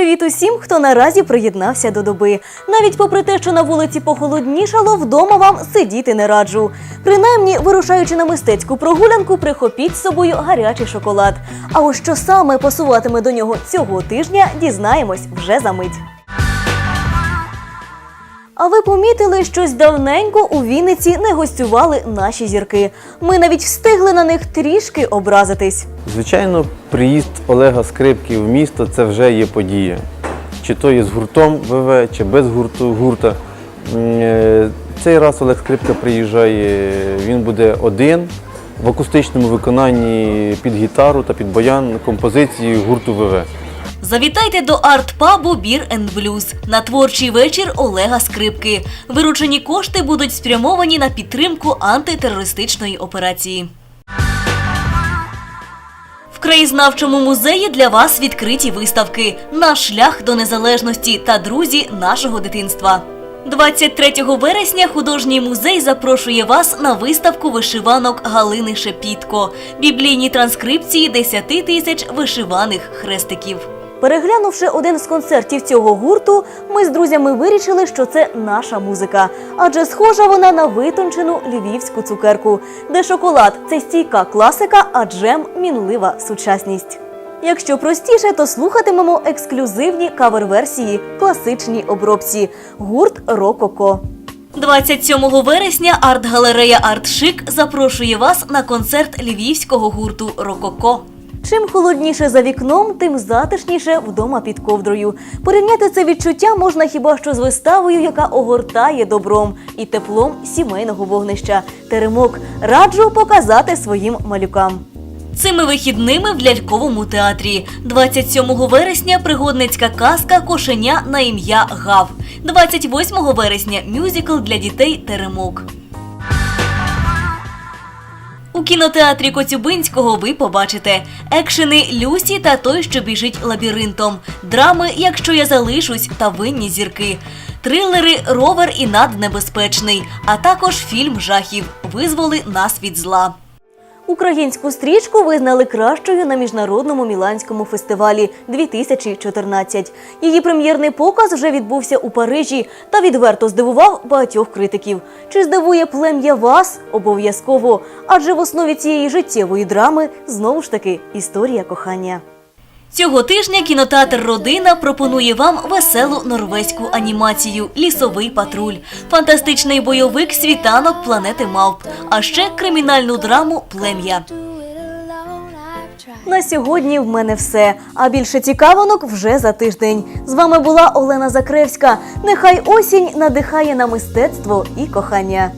Привіт усім, хто наразі приєднався до доби. Навіть попри те, що на вулиці похолоднішало, вдома вам сидіти не раджу. Принаймні, вирушаючи на мистецьку прогулянку, прихопіть з собою гарячий шоколад. А ось що саме пасуватиме до нього цього тижня, дізнаємось вже за мить. А ви помітили, щось давненько у Вінниці не гостювали наші зірки. Ми навіть встигли на них трішки образитись. Звичайно, приїзд Олега Скрипки в місто це вже є подія. Чи то є з гуртом ВВ, чи без гурту гурта. Е, Цей раз Олег Скрипка приїжджає, він буде один в акустичному виконанні під гітару та під баян композиції гурту ВВ. Завітайте до арт-пабу Бір енд Блюз на творчий вечір Олега Скрипки. Виручені кошти будуть спрямовані на підтримку антитерористичної операції. В краєзнавчому музеї для вас відкриті виставки Наш шлях до незалежності та друзі нашого дитинства. 23 вересня художній музей запрошує вас на виставку вишиванок Галини Шепітко, біблійні транскрипції 10 тисяч вишиваних хрестиків. Переглянувши один з концертів цього гурту, ми з друзями вирішили, що це наша музика, адже схожа вона на витончену львівську цукерку, де шоколад це стійка класика, а джем мінлива сучасність. Якщо простіше, то слухатимемо ексклюзивні кавер-версії класичній обробці гурт Рококо. 27 вересня арт-галерея Артшик запрошує вас на концерт львівського гурту Рококо. Чим холодніше за вікном, тим затишніше вдома під ковдрою. Порівняти це відчуття можна хіба що з виставою, яка огортає добром і теплом сімейного вогнища. Теремок раджу показати своїм малюкам. Цими вихідними в ляльковому театрі. 27 вересня пригодницька казка Кошеня на ім'я Гав. 28 вересня мюзикл для дітей Теремок. У кінотеатрі Коцюбинського ви побачите екшени Люсі та той, що біжить лабіринтом, драми Якщо я залишусь та винні зірки, трилери Ровер і наднебезпечний, а також фільм жахів Визволи нас від зла. Українську стрічку визнали кращою на міжнародному міланському фестивалі 2014. Її прем'єрний показ вже відбувся у Парижі та відверто здивував багатьох критиків. Чи здивує плем'я вас? Обов'язково, адже в основі цієї життєвої драми знову ж таки історія кохання. Цього тижня кінотеатр Родина пропонує вам веселу норвезьку анімацію Лісовий патруль, фантастичний бойовик Світанок планети Мавп, а ще кримінальну драму Плем'я. На сьогодні в мене все. А більше цікавинок вже за тиждень. З вами була Олена Закревська. Нехай осінь надихає на мистецтво і кохання.